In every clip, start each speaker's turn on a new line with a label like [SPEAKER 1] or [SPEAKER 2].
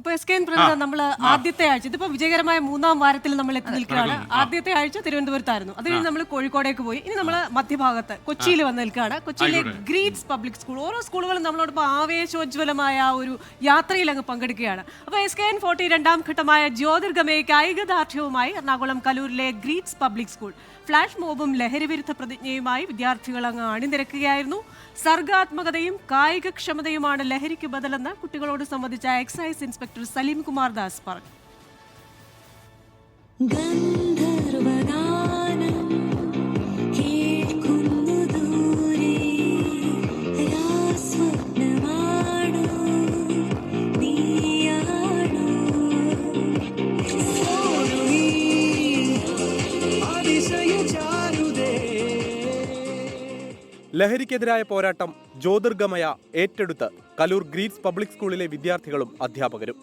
[SPEAKER 1] അപ്പൊ S K N പ്രേമ നമ്മൾ ആദ്യത്തെ ആഴ്ച ഇതിപ്പോ വിജയകരമായ മൂന്നാം വാരത്തിൽ നമ്മൾ എത്തി നിൽക്കുകയാണ്. ആദ്യത്തെ ആഴ്ച തിരുവനന്തപുരത്തായിരുന്നു. അത് കഴിഞ്ഞ് നമ്മൾ കോഴിക്കോടേക്ക് പോയി. ഇനി നമ്മൾ മധ്യഭാഗത്ത് കൊച്ചിയിൽ വന്ന് നിൽക്കുകയാണ്. കൊച്ചിയിലെ ഗ്രീറ്റ്സ് പബ്ലിക് സ്കൂൾ. ഓരോ സ്കൂളുകളും നമ്മളോടൊപ്പം ആവേശോജ്വലമായ ഒരു യാത്രയിൽ അങ്ങ് പങ്കെടുക്കുകയാണ്. അപ്പൊ എസ് കെ എൻ ഫോർട്ടി രണ്ടാം ഘട്ടമായ ജ്യോതിർഗമയ്ക്ക് ഐകദാർഢ്യവുമായി എറണാകുളം കലൂരിലെ ഗ്രീറ്റ്സ് പബ്ലിക് സ്കൂൾ. ഫ്ലാഷ് മോബും ലഹരിവിരുദ്ധ പ്രതിജ്ഞയുമായി വിദ്യാർത്ഥികൾ അങ്ങ് അണിനിരക്കുകയായിരുന്നു. സർഗാത്മകതയും കായികക്ഷമതയുമാണ് ലഹരിക്ക് ബദലെന്ന് കുട്ടികളോട് സംബന്ധിച്ച എക്സൈസ് ഇൻസ്പെക്ടർ സലീം കുമാർ ദാസ് പറഞ്ഞു.
[SPEAKER 2] ലഹരിക്കെതിരായ പോരാട്ടം ജ്യോതിർഗമയ ഏറ്റെടുത്ത് കലൂർ ഗ്രീൻസ് പബ്ലിക് സ്കൂളിലെ വിദ്യാർത്ഥികളും അധ്യാപകരും.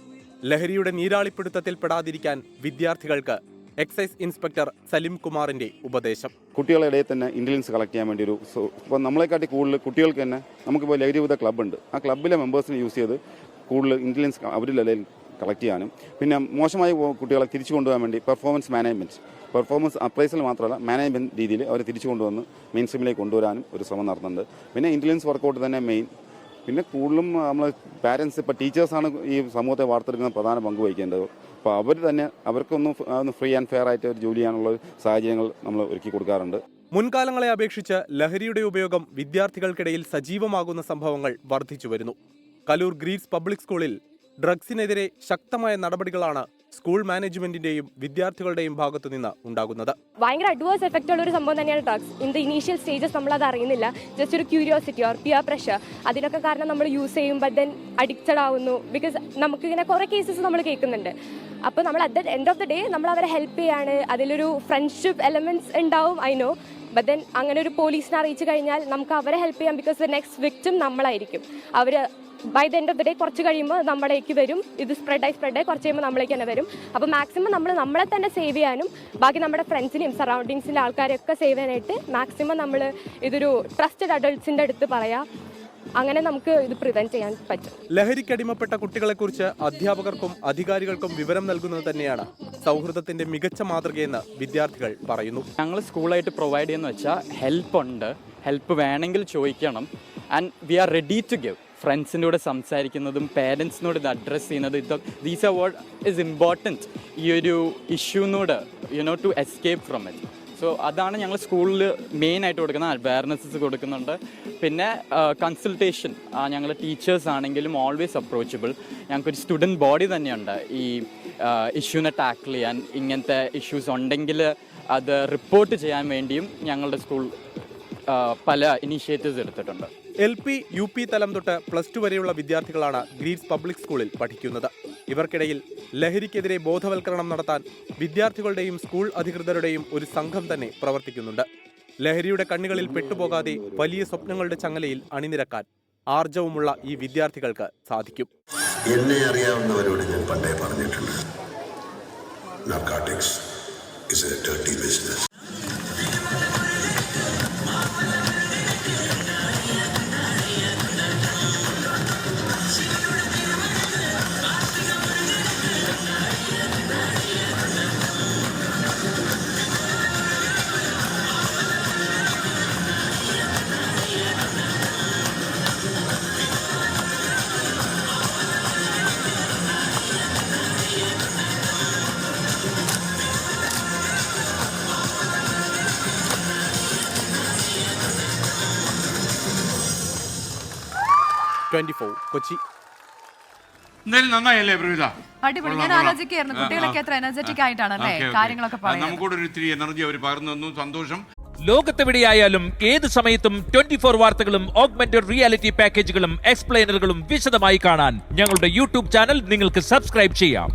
[SPEAKER 2] ലഹരിയുടെ നീരാളിപ്പിടുത്തത്തിൽ പെടാതിരിക്കാൻ വിദ്യാർത്ഥികൾക്ക് എക്സൈസ് ഇൻസ്പെക്ടർ സലിം കുമാറിന്റെ ഉപദേശം.
[SPEAKER 3] കുട്ടികളുടെ ഇടയിൽ തന്നെ ഇന്റലിജൻസ് കളക്ട് ചെയ്യാൻ വേണ്ടി ഒരു ഇപ്പോൾ നമ്മളെക്കാട്ടി കൂടുതൽ കുട്ടികൾക്ക് തന്നെ നമുക്കിപ്പോൾ ലഹരിവിധ ക്ലബ്ബുണ്ട് ആ ക്ലബ്ബിലെ മെമ്പേഴ്സിനെ യൂസ് ചെയ്ത് കൂടുതൽ ഇന്റലിജൻസ് അവരിലെ കളക്ട് ചെയ്യാനും പിന്നെ മോശമായി കുട്ടികളെ തിരിച്ചു കൊണ്ടുപോകാൻ വേണ്ടി പെർഫോമൻസ് മാനേജ്മെന്റ് പെർഫോമൻസ് അപ്രൈസൽ മാത്രമല്ല മാനേജ്മെന്റ് രീതിയിൽ അവരെ തിരിച്ചു കൊണ്ടുവന്ന് മെയിൻ സ്ട്രീമിലേക്ക് കൊണ്ടുവരാനും ഒരു ശ്രമം നടത്തുന്നുണ്ട്. പിന്നെ ഇന്റലിജൻസ് വർക്കൗട്ട് തന്നെ മെയിൻ പിന്നെ കൂടുതലും നമ്മൾ പാരൻസ് ഇപ്പോൾ ടീച്ചേഴ്സാണ് ഈ സമൂഹത്തെ വാർത്തെടുക്കുന്ന പ്രധാന പങ്ക് വഹിക്കേണ്ടത്. അപ്പോൾ അവർ തന്നെ അവർക്കൊന്ന് ഒന്ന് ഫ്രീ ആൻഡ് ഫെയർ ആയിട്ട് ഒരു ജോലി ചെയ്യാനുള്ള സാഹചര്യങ്ങൾ നമ്മൾ ഒരുക്കി കൊടുക്കാറുണ്ട്.
[SPEAKER 2] മുൻകാലങ്ങളെ അപേക്ഷിച്ച് ലഹരിയുടെ ഉപയോഗം വിദ്യാർത്ഥികൾക്കിടയിൽ സജീവമാകുന്ന സംഭവങ്ങൾ വർദ്ധിച്ചു വരുന്നു. കലൂർ ഗ്രീൻസ് പബ്ലിക് സ്കൂളിൽ ഡ്രഗ്സിനെതിരെ ശക്തമായ നടപടികളാണ് സ്കൂൾ മാനേജ്മെന്റിന്റെയും വിദ്യാർത്ഥികളുടെയും ഭാഗത്തു നിന്ന് ഉണ്ടാകുന്നത്.
[SPEAKER 4] ഭയങ്കര അഡ്വേഴ്സ് എഫക്റ്റ് ഉള്ള ഒരു സംഭവം തന്നെയാണ് drugs in the initial stages നമ്മൾ അത് അറിയുന്നില്ല. ജസ്റ്റ് ഒരു ക്യൂരിയോസിറ്റി ഓർ പിയർ പ്രഷർ അതിനൊക്കെ കാരണം നമ്മൾ യൂസ് ചെയ്യുമ്പോൾ ദെൻ അഡിക്റ്റഡ് ആവുന്നു. ബിക്കോസ് നമുക്ക് ഇങ്ങനെ കുറേ കേസസ് നമ്മൾ കേൾക്കുന്നുണ്ട്. അപ്പോൾ നമ്മൾ at the end of the day നമ്മൾ അവരെ ഹെൽപ്പ് ചെയ്യാണ്. അതിലൊരു ഫ്രണ്ട്ഷിപ്പ് എലമെന്റ്സ് ഉണ്ടാവും ഐ നോ ബട്ട് ദെൻ അങ്ങനെ ഒരു പോലീസിനെ അറിയിച്ചു കഴിഞ്ഞാൽ നമുക്ക് അവരെ ഹെൽപ്പ് ചെയ്യാം ബിക്കോസ് ദ നെക്സ്റ്റ് വിക്റ്റിം നമ്മളായിരിക്കും. അവർ by the end of the day കുറച്ച് കഴിയുമ്പോൾ നമ്മളേക്ക് വരും. ഇത് സ്പ്രെഡായി സ്പ്രെഡായി കുറച്ച് കഴിയുമ്പോൾ നമ്മളേക്ക് തന്നെ വരും. അപ്പോൾ മാക്സിമം നമ്മൾ നമ്മളെ തന്നെ സേവ് ചെയ്യാനും ബാക്കി നമ്മുടെ ഫ്രണ്ട്സിനെയും സറൗണ്ടിങ്സിലെ ആൾക്കാരെയൊക്കെ സേവ് ചെയ്യാനായിട്ട് മാക്സിമം നമ്മൾ ഇതൊരു ട്രസ്റ്റഡ് അഡൾട്ട്സിന്റെ അടുത്ത് പറയാം. അങ്ങനെ നമുക്ക് ഇത് പ്രിവെന്റ് ചെയ്യാൻ പറ്റും.
[SPEAKER 2] ലഹരിക്കടിമപ്പെട്ട കുട്ടികളെക്കുറിച്ച് അധ്യാപകർക്കും അധികാരികൾക്കും വിവരം നൽകുന്നത് തന്നെയാണ് സൗഹൃദത്തിന്റെ മികച്ച മാതൃകയെന്ന് വിദ്യാർത്ഥികൾ പറയുന്നു.
[SPEAKER 5] ഞങ്ങൾ സ്കൂളായിട്ട് പ്രൊവൈഡ് ചെയ്യുന്ന വെച്ചാൽ ഹെൽപ്പ് ഉണ്ട്. ഹെൽപ്പ് വേണമെങ്കിൽ ചോദിക്കണം. And we are ready to give ഫ്രണ്ട്സിന്റെ കൂടെ സംസാരിക്കുന്നതും പേരൻസിനോട് ഇത് അഡ്രസ്സ് ചെയ്യുന്നത് ഇത് these are what is important ഈ ഒരു ഇഷ്യൂനോട് you know to escape from it so അതാണ് ഞങ്ങൾ സ്കൂളിൽ മെയിൻ ആയിട്ട് കൊടുക്കുന്ന അവയർനെസ്സസ് കൊടുക്കുന്നുണ്ട്. പിന്നെ കൺസൾട്ടേഷൻ ഞങ്ങൾ ടീച്ചേഴ്സ് ആണെങ്കിലും ഓൾവേസ് അപ്രോച്ചബിൾ ഞങ്ങൾക്കൊരു സ്റ്റുഡന്റ് ബോഡി തന്നെയുണ്ട്. ഈ ഇഷ്യൂനെ ടാക്കിൾ ചെയ്യാൻ ഇങ്ങനത്തെ ഇഷ്യൂസ് ഉണ്ടെങ്കിൽ അത് റിപ്പോർട്ട് ചെയ്യാൻ വേണ്ടിയും ഞങ്ങളുടെ സ്കൂൾ പല ഇനീഷ്യേറ്റീവ്സ് എടുത്തിട്ടുണ്ട്.
[SPEAKER 2] എൽ പി യു പി തലം തൊട്ട് പ്ലസ് ടു വരെയുള്ള വിദ്യാർത്ഥികളാണ് ഗ്രീൻസ് പബ്ലിക് സ്കൂളിൽ പഠിക്കുന്നത്. ഇവർക്കിടയിൽ ലഹരിക്കെതിരെ ബോധവൽക്കരണം നടത്താൻ വിദ്യാർത്ഥികളുടെയും സ്കൂൾ അധികൃതരുടെയും ഒരു സംഘം തന്നെ പ്രവർത്തിക്കുന്നുണ്ട്. ലഹരിയുടെ കണ്ണുകളിൽ പെട്ടുപോകാതെ വലിയ സ്വപ്നങ്ങളുടെ ചങ്ങലയിൽ അണിനിരക്കാൻ ആർജവുമുള്ള ഈ വിദ്യാർത്ഥികൾക്ക് സാധിക്കും.
[SPEAKER 6] എന്നെ അറിയാവുന്നവരോട് ഞാൻ പണ്ടേ പറഞ്ഞിട്ടുണ്ട്.
[SPEAKER 2] Twenty four. കൊച്ചി.
[SPEAKER 7] എന്തായാലും നന്നായല്ലേ പ്രവിത?
[SPEAKER 8] അടിപൊളി. ഞാൻ. കുട്ടികളൊക്കെ എത്ര എനർജറ്റിക്. കാര്യങ്ങളൊക്കെ
[SPEAKER 7] നമുക്കൂടെ ഒരു ഇത്തിരി എനർജി അവർ പകർന്നു തന്നു. സന്തോഷം.
[SPEAKER 9] ലോകത്തെവിടെയായാലും ഏത് സമയത്തും ട്വന്റി ഫോർ വാർത്തകളും ഓഗ്മെന്റഡ് റിയാലിറ്റി പാക്കേജുകളും എക്സ്പ്ലെയിനറുകളും വിശദമായി കാണാൻ ഞങ്ങളുടെ യൂട്യൂബ് ചാനൽ നിങ്ങൾക്ക് സബ്സ്ക്രൈബ് ചെയ്യാം.